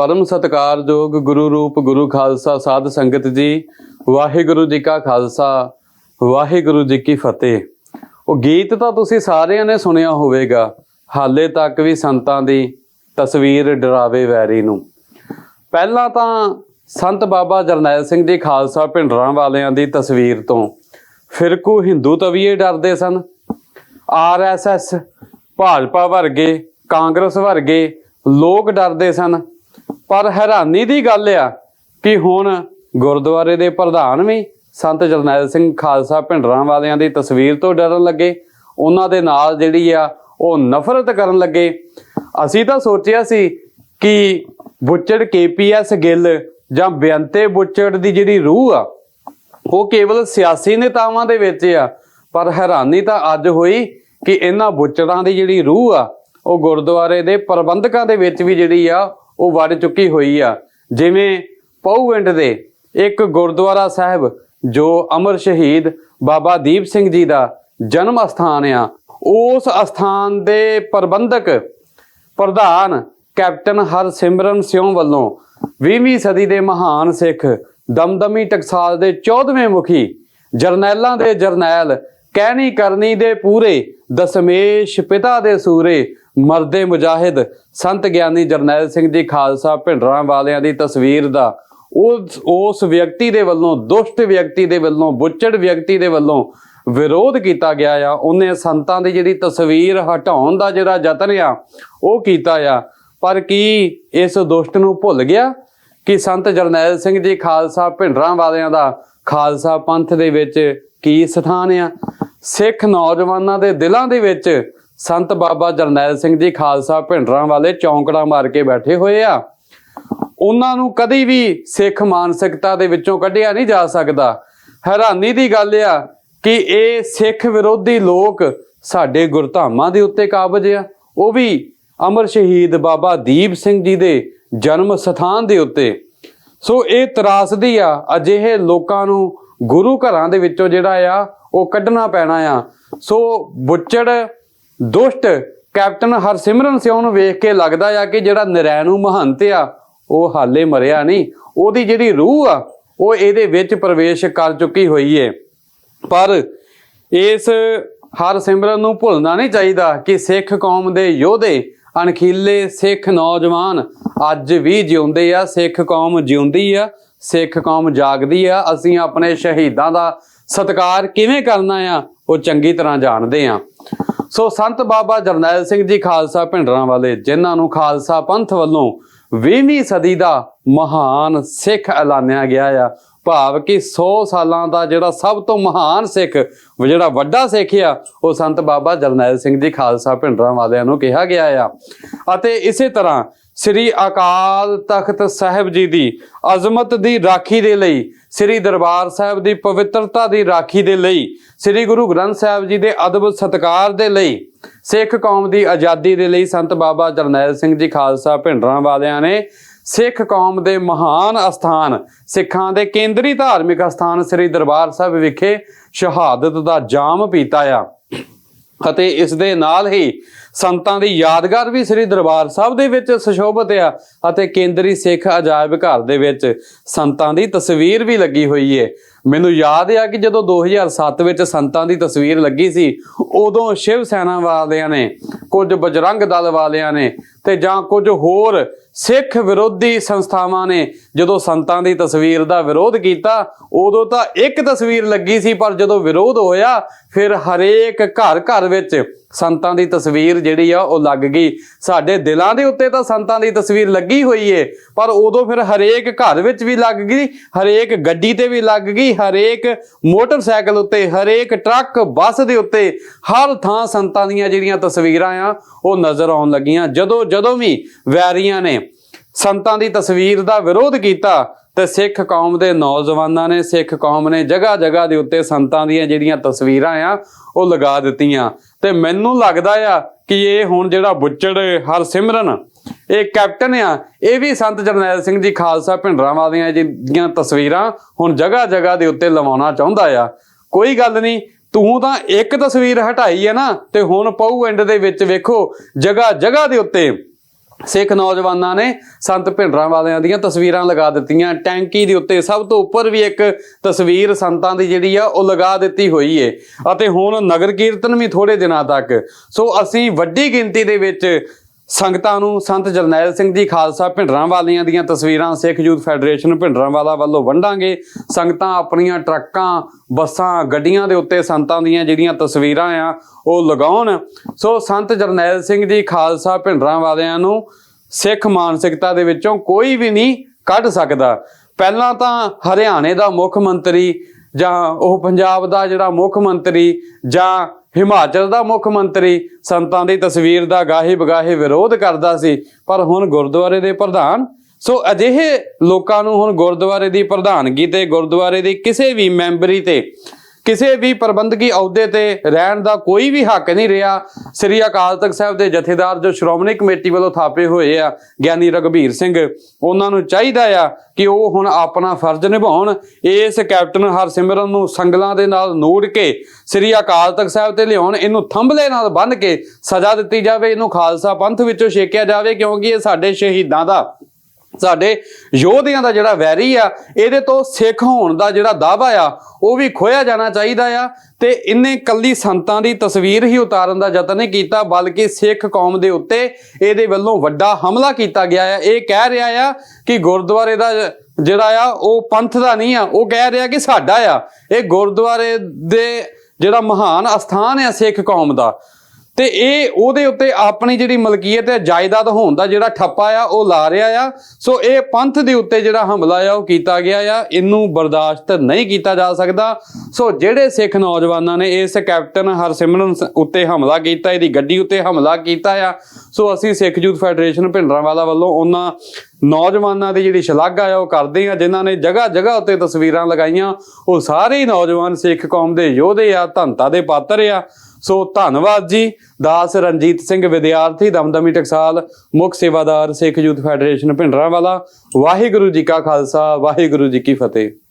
ਪਰਮ ਸਤਿਕਾਰਯੋਗ ਗੁਰੂ ਰੂਪ ਗੁਰੂ ਖਾਲਸਾ ਸਾਧ ਸੰਗਤ ਜੀ, ਵਾਹਿਗੁਰੂ ਜੀ ਕਾ ਖਾਲਸਾ, ਵਾਹਿਗੁਰੂ ਜੀ ਕੀ ਫਤਿਹ। ਉਹ ਗੀਤ ਤਾਂ ਤੁਸੀਂ ਸਾਰਿਆਂ ਨੇ ਸੁਣਿਆ ਹੋਵੇਗਾ, ਹਾਲੇ ਤੱਕ ਵੀ ਸੰਤਾਂ ਦੀ ਤਸਵੀਰ ਡਰਾਵੇ ਵੈਰੀ ਨੂੰ। ਪਹਿਲਾਂ ਤਾਂ ਸੰਤ ਬਾਬਾ ਜਰਨੈਲ ਸਿੰਘ ਜੀ ਖਾਲਸਾ ਭਿੰਡਰਾਂ ਵਾਲਿਆਂ ਦੀ ਤਸਵੀਰ ਤੋਂ ਫਿਰਕੂ ਹਿੰਦੂ ਤਵੀਏ ਡਰਦੇ ਸਨ। ਆਰਐਸਐਸ ਭਾਜਪਾ ਵਰਗੇ, ਕਾਂਗਰਸ ਵਰਗੇ ਲੋਕ ਡਰਦੇ ਸਨ। ਪਰ ਹੈਰਾਨੀ ਦੀ ਗੱਲ ਆ ਕਿ ਹੁਣ ਗੁਰਦੁਆਰੇ ਦੇ ਪ੍ਰਧਾਨ ਵੀ ਸੰਤ ਜਰਨੈਲ ਸਿੰਘ ਖਾਲਸਾ ਭਿੰਡਰਾਂ ਵਾਲਿਆਂ ਦੀ ਤਸਵੀਰ ਤੋਂ ਡਰਨ ਲੱਗੇ। ਉਹਨਾਂ ਦੇ ਨਾਲ ਜਿਹੜੀ ਆ, ਉਹ ਨਫ਼ਰਤ ਕਰਨ ਲੱਗੇ। ਅਸੀਂ ਤਾਂ ਸੋਚਿਆ ਸੀ ਕਿ ਬੁੱਚੜ ਕੇਪੀਐਸ ਗਿੱਲ ਜਾਂ ਬੇਅੰਤੇ ਬੁੱਚੜ ਦੀ ਜਿਹੜੀ ਰੂਹ ਆ, ਉਹ ਕੇਵਲ ਸਿਆਸੀ ਨੇਤਾਵਾਂ ਦੇ ਵਿੱਚ ਆ। ਪਰ ਹੈਰਾਨੀ ਤਾਂ ਅੱਜ ਹੋਈ ਕਿ ਇਹਨਾਂ ਬੁੱਚੜਾਂ ਦੀ ਜਿਹੜੀ ਰੂਹ ਆ, ਉਹ ਗੁਰਦੁਆਰੇ ਦੇ ਪ੍ਰਬੰਧਕਾਂ ਦੇ ਵਿੱਚ ਵੀ ਜਿਹੜੀ ਆ ਉਹ ਵੱਢ ਚੁੱਕੀ ਹੋਈ ਆ। ਜਿਵੇਂ ਪਉਵਿੰਡ ਦੇ ਇੱਕ ਗੁਰਦੁਆਰਾ ਸਾਹਿਬ, ਜੋ ਅਮਰ ਸ਼ਹੀਦ ਬਾਬਾ ਦੀਪ ਸਿੰਘ ਜੀ ਦਾ ਜਨਮ ਅਸਥਾਨ ਆ। ਉਸ ਅਸਥਾਨ ਦੇ ਪ੍ਰਬੰਧਕ ਪ੍ਰਧਾਨ ਕੈਪਟਨ ਹਰਸਿਮਰਨ ਸਿਉ ਵੱਲੋਂ 20ਵੀਂ ਸਦੀ ਦੇ ਮਹਾਨ ਸਿੱਖ ਦਮਦਮੀ ਟਕਸਾਲ ਦੇ 14ਵੇਂ ਮੁਖੀ ਜਰਨੈਲਾਂ ਦੇ ਜਰਨੈਲ ਕਹਿਣੀ ਕਰਨੀ ਦੇ ਪੂਰੇ ਦਸਮੇਸ਼ ਪਿਤਾ ਦੇ ਸੂਰੇ ਮਰਦੇ ਮੁਜਾਹਿਦ ਸੰਤ ਗਿਆਨੀ ਜਰਨੈਲ ਸਿੰਘ ਜੀ ਖਾਲਸਾ ਭਿੰਡਰਾਂ ਵਾਲਿਆਂ ਦੀ ਤਸਵੀਰ ਦਾ। ਉਸ ਉਸ ਵਿਅਕਤੀ ਦੇ ਵੱਲੋਂ, ਦੁਸ਼ਟ ਵਿਅਕਤੀ ਦੇ ਵੱਲੋਂ, ਬੁੱਚੜ ਵਿਅਕਤੀ ਦੇ ਵੱਲੋਂ ਵਿਰੋਧ ਕੀਤਾ ਗਿਆ ਆ। ਉਹਨੇ ਸੰਤਾਂ ਦੀ ਜਿਹੜੀ ਤਸਵੀਰ ਹਟਾਉਣ ਦਾ ਜਿਹੜਾ ਯਤਨ ਆ, ਉਹ ਕੀਤਾ ਆ। ਪਰ ਕੀ ਇਸ ਦੁਸ਼ਟ ਨੂੰ ਭੁੱਲ ਗਿਆ? ਕਿ ਸੰਤ ਜਰਨੈਲ ਸਿੰਘ ਜੀ ਖਾਲਸਾ ਭਿੰਡਰਾਂ ਵਾਲਿਆਂ ਦਾ ਖਾਲਸਾ ਪੰਥ ਦੇ ਵਿੱਚ ਕੀ ਸਥਾਨ ਆ? ਸਿੱਖ ਨੌਜਵਾਨਾਂ ਦੇ ਦਿਲਾਂ ਦੇ ਵਿੱਚ ਸੰਤ ਬਾਬਾ ਜਰਨੈਲ ਸਿੰਘ ਜੀ ਖਾਲਸਾ ਭਿੰਡਰਾਂ ਵਾਲੇ ਚੌਂਕੜਾ ਮਾਰ ਕੇ ਬੈਠੇ ਹੋਏ ਆ। ਉਹਨਾਂ ਨੂੰ ਕਦੀ ਵੀ ਸਿੱਖ ਮਾਨਸਿਕਤਾ ਦੇ ਵਿੱਚੋਂ ਕੱਢਿਆ ਨਹੀਂ ਜਾ ਸਕਦਾ। ਹੈਰਾਨੀ ਦੀ ਗੱਲ ਆ ਕਿ ਇਹ ਸਿੱਖ ਵਿਰੋਧੀ ਲੋਕ ਸਾਡੇ ਗੁਰਧਾਮਾਂ ਦੇ ਉੱਤੇ ਕਾਬਜ ਆ। ਉਹ ਵੀ ਅਮਰ ਸ਼ਹੀਦ ਬਾਬਾ ਦੀਪ ਸਿੰਘ ਜੀ ਦੇ ਜਨਮ ਸਥਾਨ ਦੇ ਉੱਤੇ। ਸੋ ਇਹ ਤਰਾਸਦੀ ਆ, ਅਜਿਹੇ ਲੋਕਾਂ ਨੂੰ ਗੁਰੂ ਘਰਾਂ ਦੇ ਵਿੱਚੋਂ ਜਿਹੜਾ ਆ, ਉਹ ਕੱਢਣਾ ਪੈਣਾ ਆ। ਸੋ ਬੁੱਚੜ ਦੁਸ਼ਟ ਕੈਪਟਨ ਹਰਸਿਮਰਨ ਸਿਉ ਨੂੰ ਵੇਖ ਕੇ ਲੱਗਦਾ ਆ ਕਿ ਜਿਹੜਾ ਨਰੈਣੂ ਮਹੰਤ ਆ, ਉਹ ਹਾਲੇ ਮਰਿਆ ਨਹੀਂ। ਉਹਦੀ ਜਿਹੜੀ ਰੂਹ ਆ, ਉਹ ਇਹਦੇ ਵਿੱਚ ਪ੍ਰਵੇਸ਼ ਕਰ ਚੁੱਕੀ ਹੋਈ ਏ। ਪਰ ਇਸ ਹਰਸਿਮਰਨ ਨੂੰ ਭੁੱਲਣਾ ਨਹੀਂ ਚਾਹੀਦਾ ਕਿ ਸਿੱਖ ਕੌਮ ਦੇ ਯੋਧੇ, ਅਣਖੀਲੇ ਸਿੱਖ ਨੌਜਵਾਨ ਅੱਜ ਵੀ ਜਿਉਂਦੇ ਆ। ਸਿੱਖ ਕੌਮ ਜਿਉਂਦੀ ਆ, ਸਿੱਖ ਕੌਮ ਜਾਗਦੀ ਆ। ਅਸੀਂ ਆਪਣੇ ਸ਼ਹੀਦਾਂ ਦਾ ਸਤਿਕਾਰ ਕਿਵੇਂ ਕਰਨਾ ਆ, ਉਹ ਚੰਗੀ ਤਰ੍ਹਾਂ ਜਾਣਦੇ ਆ। ਸੋ ਸੰਤ ਬਾਬਾ ਜਰਨੈਲ ਸਿੰਘ ਜੀ ਖਾਲਸਾ ਭਿੰਡਰਾਂ ਵਾਲੇ, ਜਿਨ੍ਹਾਂ ਨੂੰ ਖਾਲਸਾ ਪੰਥ ਵੱਲੋਂ 20ਵੀਂ ਸਦੀ ਦਾ ਮਹਾਨ ਸਿੱਖ ਐਲਾਨਿਆ ਗਿਆ ਆ, ਭਾਵ ਕਿ 100 ਸਾਲਾਂ ਦਾ ਜਿਹੜਾ ਸਭ ਤੋਂ ਮਹਾਨ ਸਿੱਖ ਜਿਹੜਾ ਵੱਡਾ ਸਿੱਖ ਆ, ਉਹ ਸੰਤ ਬਾਬਾ ਜਰਨੈਲ ਸਿੰਘ ਜੀ ਖਾਲਸਾ ਭਿੰਡਰਾਂ ਵਾਲਿਆਂ ਨੂੰ ਕਿਹਾ ਗਿਆ ਆ। ਅਤੇ ਇਸੇ ਤਰ੍ਹਾਂ ਸ੍ਰੀ ਅਕਾਲ ਤਖਤ ਸਾਹਿਬ ਜੀ ਦੀ ਅਜ਼ਮਤ ਦੀ ਰਾਖੀ ਦੇ ਲਈ, ਸ੍ਰੀ ਦਰਬਾਰ ਸਾਹਿਬ ਦੀ ਪਵਿੱਤਰਤਾ ਦੀ ਰਾਖੀ ਦੇ ਲਈ, ਸ੍ਰੀ ਗੁਰੂ ਗ੍ਰੰਥ ਸਾਹਿਬ ਜੀ ਦੇ ਅਦਬ ਸਤਕਾਰ ਦੇ ਲਈ, ਸਿੱਖ ਕੌਮ ਦੀ ਆਜ਼ਾਦੀ ਦੇ ਲਈ ਸੰਤ ਬਾਬਾ ਜਰਨੈਲ ਸਿੰਘ ਜੀ ਖਾਲਸਾ ਭਿੰਡਰਾਂ ਵਾਲਿਆਂ ਨੇ ਸਿੱਖ ਕੌਮ ਦੇ ਮਹਾਨ ਅਸਥਾਨ, ਸਿੱਖਾਂ ਦੇ ਕੇਂਦਰੀ ਧਾਰਮਿਕ ਅਸਥਾਨ ਸ੍ਰੀ ਦਰਬਾਰ ਸਾਹਿਬ ਵਿਖੇ ਸ਼ਹਾਦਤ ਦਾ ਜਾਮ ਪੀਤਾ ਆ। ਅਤੇ ਇਸ ਦੇ ਨਾਲ ਹੀ ਸੰਤਾਂ ਦੀ ਯਾਦਗਾਰ ਵੀ ਸ੍ਰੀ ਦਰਬਾਰ ਸਾਹਿਬ ਦੇ ਵਿੱਚ ਸੁਸ਼ੋਭਿਤ ਆ ਅਤੇ ਕੇਂਦਰੀ ਸਿੱਖ ਅਜਾਇਬ ਘਰ ਦੇ ਵਿੱਚ ਸੰਤਾਂ ਦੀ ਤਸਵੀਰ ਵੀ ਲੱਗੀ ਹੋਈ ਏ। ਮੈਨੂੰ ਯਾਦ ਆ ਕਿ ਜਦੋਂ 2007 ਵਿੱਚ ਸੰਤਾਂ ਦੀ ਤਸਵੀਰ ਲੱਗੀ ਸੀ, ਉਦੋਂ ਸ਼ਿਵ ਸੈਨਾ ਵਾਲਿਆਂ ਨੇ, ਕੁਝ ਬਜਰੰਗ ਦਲ ਵਾਲਿਆਂ ਨੇ ਤੇ ਜਾਂ ਕੁਝ ਹੋਰ ਸਿੱਖ ਵਿਰੋਧੀ ਸੰਸਥਾਵਾਂ ਨੇ ਜਦੋਂ ਸੰਤਾਂ ਦੀ ਤਸਵੀਰ ਦਾ ਵਿਰੋਧ ਕੀਤਾ, ਉਦੋਂ ਤਾਂ ਇੱਕ ਤਸਵੀਰ ਲੱਗੀ ਸੀ, ਪਰ ਜਦੋਂ ਵਿਰੋਧ ਹੋਇਆ, ਫਿਰ ਹਰੇਕ ਘਰ ਘਰ ਵਿੱਚ ਸੰਤਾਂ ਦੀ ਤਸਵੀਰ ਜਿਹੜੀ ਆ ਉਹ ਲੱਗ ਗਈ। ਸਾਡੇ ਦਿਲਾਂ ਦੇ ਉੱਤੇ ਤਾਂ ਸੰਤਾਂ ਦੀ ਤਸਵੀਰ ਲੱਗੀ ਹੋਈ ਏ, ਪਰ ਉਦੋਂ ਫਿਰ ਹਰੇਕ ਘਰ ਵਿੱਚ ਵੀ ਲੱਗ ਗਈ, ਹਰੇਕ ਗੱਡੀ ਤੇ ਵੀ ਲੱਗ ਗਈ, ਹਰੇਕ ਮੋਟਰਸਾਈਕਲ ਉੱਤੇ, ਹਰੇਕ ਟਰੱਕ, ਬੱਸ ਦੇ ਉੱਤੇ ਹਰ ਥਾਂ ਸੰਤਾਂ ਦੀਆਂ ਜਿਹੜੀਆਂ ਤਸਵੀਰਾਂ ਆ, ਉਹ ਨਜ਼ਰ ਆਉਣ ਲੱਗੀਆਂ। ਜਦੋਂ ਜਦੋਂ ਵੀ ਵੈਰੀਆਂ ਨੇ ਸੰਤਾਂ ਦੀ ਤਸਵੀਰ ਦਾ ਵਿਰੋਧ ਕੀਤਾ, ਤੇ ਸਿੱਖ ਕੌਮ ਦੇ ਨੌਜਵਾਨਾਂ ਨੇ, ਸਿੱਖ ਕੌਮ ਨੇ ਜਗ੍ਹਾ ਜਗ੍ਹਾ ਦੇ ਉੱਤੇ ਸੰਤਾਂ ਦੀਆਂ ਜਿਹੜੀਆਂ ਤਸਵੀਰਾਂ ਆ, ਉਹ ਲਗਾ ਦਿੱਤੀਆਂ। ਤੇ ਮੈਨੂੰ ਲੱਗਦਾ ਆ ਕਿ ਇਹ ਹੁਣ ਜਿਹੜਾ ਬੁੱਚੜ ਹਰਸਿਮਰਨ, ਇਹ ਕੈਪਟਨ ਆ, ਇਹ ਵੀ ਸੰਤ ਜਰਨੈਲ ਸਿੰਘ ਜੀ ਖਾਲਸਾ ਭਿੰਡਰਾਂ ਵਾਲੀਆਂ ਜਿਹੜੀਆਂ ਤਸਵੀਰਾਂ ਹੁਣ ਜਗ੍ਹਾ ਜਗ੍ਹਾ ਦੇ ਉੱਤੇ ਲਵਾਉਣਾ ਚਾਹੁੰਦਾ ਆ। ਕੋਈ ਗੱਲ ਨਹੀਂ, ਤੂੰ ਤਾਂ ਇੱਕ ਤਸਵੀਰ ਹਟਾਈ ਹੈ ਨਾ, ਤੇ ਹੁਣ ਪਊ ਐਂਡ ਦੇ ਵਿੱਚ ਵੇਖੋ ਜਗ੍ਹਾ ਜਗ੍ਹਾ ਦੇ ਉੱਤੇ ਸਿੱਖ ਨੌਜਵਾਨਾਂ ਨੇ ਸੰਤ ਭਿੰਡਰਾਂ ਵਾਲਿਆਂ ਦੀਆਂ ਤਸਵੀਰਾਂ ਲਗਾ ਦਿੱਤੀਆਂ। ਟੈਂਕੀ ਦੇ ਉੱਤੇ ਸਭ ਤੋਂ ਉੱਪਰ ਵੀ ਇੱਕ ਤਸਵੀਰ ਸੰਤਾਂ ਦੀ ਜਿਹੜੀ ਆ, ਉਹ ਲਗਾ ਦਿੱਤੀ ਹੋਈ ਏ। ਅਤੇ ਹੁਣ ਨਗਰ ਕੀਰਤਨ ਵੀ ਥੋੜੇ ਦਿਨਾਂ ਤੱਕ। ਸੋ ਅਸੀਂ ਵੱਡੀ ਗਿਣਤੀ ਦੇ ਵਿੱਚ ਸੰਗਤਾਂ ਨੂੰ ਸੰਤ ਜਰਨੈਲ ਸਿੰਘ ਜੀ ਖਾਲਸਾ ਭਿੰਡਰਾਂ ਵਾਲਿਆਂ ਦੀਆਂ ਤਸਵੀਰਾਂ ਸਿੱਖ ਯੂਥ ਫੈਡਰੇਸ਼ਨ ਭਿੰਡਰਾਂ ਵਾਲਾ ਵੱਲੋਂ ਵੰਡਾਂਗੇ। ਸੰਗਤਾਂ ਆਪਣੀਆਂ ਟਰੱਕਾਂ, ਬੱਸਾਂ, ਗੱਡੀਆਂ ਦੇ ਉੱਤੇ ਸੰਤਾਂ ਦੀਆਂ ਜਿਹੜੀਆਂ ਤਸਵੀਰਾਂ ਆ, ਉਹ ਲਗਾਉਣ। ਸੋ ਸੰਤ ਜਰਨੈਲ ਸਿੰਘ ਜੀ ਖਾਲਸਾ ਭਿੰਡਰਾਂ ਵਾਲਿਆਂ ਨੂੰ ਸਿੱਖ ਮਾਨਸਿਕਤਾ ਦੇ ਵਿੱਚੋਂ ਕੋਈ ਵੀ ਨਹੀਂ ਕੱਢ ਸਕਦਾ। ਪਹਿਲਾਂ ਤਾਂ ਹਰਿਆਣੇ ਦਾ ਮੁੱਖ ਮੰਤਰੀ ਜਾਂ ਉਹ ਪੰਜਾਬ ਦਾ ਜਿਹੜਾ ਮੁੱਖ ਮੰਤਰੀ ਜਾਂ ਹਿਮਾਚਲ ਦਾ ਮੁੱਖ ਮੰਤਰੀ ਸੰਤਾਂ ਦੀ ਤਸਵੀਰ ਦਾ ਗਾਹੇ ਬਗਾਹੇ ਵਿਰੋਧ ਕਰਦਾ ਸੀ, ਪਰ ਹੁਣ ਗੁਰਦੁਆਰੇ ਦੇ ਪ੍ਰਧਾਨ, ਸੋ ਅਜਿਹੇ ਲੋਕਾਂ ਨੂੰ ਹੁਣ ਗੁਰਦੁਆਰੇ ਦੀ ਪ੍ਰਧਾਨਗੀ ਤੇ ਗੁਰਦੁਆਰੇ ਦੀ ਕਿਸੇ ਵੀ ਮੈਂਬਰੀ ਤੇ ਕਿਸੇ ਵੀ ਪ੍ਰਬੰਧਕੀ ਅਹੁਦੇ ਤੇ ਰਹਿਣ ਦਾ ਕੋਈ ਵੀ ਹੱਕ ਨਹੀਂ ਰਿਹਾ, ਸ੍ਰੀ ਅਕਾਲ ਤਖਤ ਸਾਹਿਬ ਦੇ ਜਥੇਦਾਰ ਜੋ ਸ਼੍ਰੋਮਣੀ ਕਮੇਟੀ ਵੱਲੋਂ ਥਾਪੇ ਹੋਏ ਆ, ਗਿਆਨੀ ਰਗਵੀਰ ਸਿੰਘ, ਉਹਨਾਂ ਨੂੰ ਚਾਹੀਦਾ ਆ ਕਿ ਉਹ ਹੁਣ ਆਪਣਾ ਫਰਜ਼ ਨਿਭਾਉਣ। ਇਸ ਕੈਪਟਨ ਹਰਸਿਮਰਨ ਨੂੰ ਸੰਗਲਾਂ ਦੇ ਨਾਲ ਨੂੜ ਕੇ ਸ੍ਰੀ ਅਕਾਲ ਤਖਤ ਸਾਹਿਬ ਤੇ ਲਿਆਉਣ, ਇਹਨੂੰ ਥੰਬਲੇ ਨਾਲ ਬੰਨ੍ਹ ਕੇ ਸਜ਼ਾ ਦਿੱਤੀ ਜਾਵੇ, ਇਹਨੂੰ ਖਾਲਸਾ ਪੰਥ ਵਿੱਚੋਂ ਛੇਕਿਆ ਜਾਵੇ, ਕਿਉਂਕਿ ਇਹ ਸਾਡੇ ਸ਼ਹੀਦਾਂ ਦਾ ਸਾਡੇ ਯੋਧਿਆਂ ਦਾ ਜਿਹੜਾ ਵੈਰੀ ਆ, ਇਹਦੇ ਤੋਂ ਸਿੱਖ ਹੋਣ ਦਾ ਜਿਹੜਾ ਦਾਵਾ ਆ, ਉਹ ਵੀ ਖੋਇਆ ਜਾਣਾ ਚਾਹੀਦਾ ਆ। ਤੇ ਇਹਨੇ ਕੱਲੀ ਸੰਤਾਂ ਦੀ ਤਸਵੀਰ ਹੀ ਉਤਾਰਨ ਦਾ ਯਤਨ ਨਹੀਂ ਕੀਤਾ, ਬਲਕਿ ਸਿੱਖ ਕੌਮ ਦੇ ਉੱਤੇ ਇਹਦੇ ਵੱਲੋਂ ਵੱਡਾ ਹਮਲਾ ਕੀਤਾ ਗਿਆ ਆ। ਇਹ ਕਹਿ ਰਿਹਾ ਆ ਕਿ ਗੁਰਦੁਆਰੇ ਦਾ ਜਿਹੜਾ ਆ, ਉਹ ਪੰਥ ਦਾ ਨਹੀਂ ਆ, ਉਹ ਕਹਿ ਰਿਹਾ ਕਿ ਸਾਡਾ ਆ। ਇਹ ਗੁਰਦੁਆਰੇ ਦੇ ਜਿਹੜਾ ਮਹਾਨ ਅਸਥਾਨ ਆ ਸਿੱਖ ਕੌਮ ਦਾ। ਤੇ ਇਹ ਉਹਦੇ ਉੱਤੇ ਆਪਣੀ ਜਿਹੜੀ ਮਲਕੀਅਤ ਹੈ, ਜਾਇਦਾਦ ਹੋਣ ਦਾ ਜਿਹੜਾ ਠੱਪਾ ਆ, ਉਹ ਲਾ ਰਿਹਾ ਆ। ਸੋ ਇਹ ਪੰਥ ਦੇ ਉੱਤੇ ਜਿਹੜਾ ਹਮਲਾ ਆ, ਉਹ ਕੀਤਾ ਗਿਆ ਆ। ਇਹਨੂੰ ਬਰਦਾਸ਼ਤ ਨਹੀਂ ਕੀਤਾ ਜਾ ਸਕਦਾ। ਸੋ ਜਿਹੜੇ ਸਿੱਖ ਨੌਜਵਾਨਾਂ ਨੇ ਇਸ ਕੈਪਟਨ ਹਰਸਿਮਰਨ ਉੱਤੇ ਹਮਲਾ ਕੀਤਾ, ਇਹਦੀ ਗੱਡੀ ਉੱਤੇ ਹਮਲਾ ਕੀਤਾ ਆ। ਸੋ ਅਸੀਂ ਸਿੱਖ ਯੂਥ ਫੈਡਰੇਸ਼ਨ ਭਿੰਡਰਾਂਵਾਲਾ ਵੱਲੋਂ ਉਹਨਾਂ ਨੌਜਵਾਨਾਂ ਦੀ ਜਿਹੜੀ ਸ਼ਲਾਘਾ ਆ, ਉਹ ਕਰਦੇ ਆ, ਜਿਨ੍ਹਾਂ ਨੇ ਜਗ੍ਹਾ ਜਗ੍ਹਾ ਉੱਤੇ ਤਸਵੀਰਾਂ ਲਗਾਈਆਂ। ਉਹ ਸਾਰੇ ਨੌਜਵਾਨ ਸਿੱਖ ਕੌਮ ਦੇ ਯੋਧੇ ਆ ਧੰਤਾ ਦੇ ਪਾਤਰ ਆ। ਸੋ ਧੰਨਵਾਦ ਜੀ। ਦਾਸ ਰਣਜੀਤ ਸਿੰਘ, ਵਿਦਿਆਰਥੀ, ਦਮਦਮੀ ਟਕਸਾਲ, ਮੁੱਖ ਸੇਵਾਦਾਰ, ਸਿੱਖ ਯੂਥ ਫੈਡਰੇਸ਼ਨ, ਭਿੰਡਰਾਂਵਾਲਾ। ਵਾਹਿਗੁਰੂ ਜੀ ਕਾ ਖਾਲਸਾ, ਵਾਹਿਗੁਰੂ ਜੀ ਕੀ ਫਤਿਹ।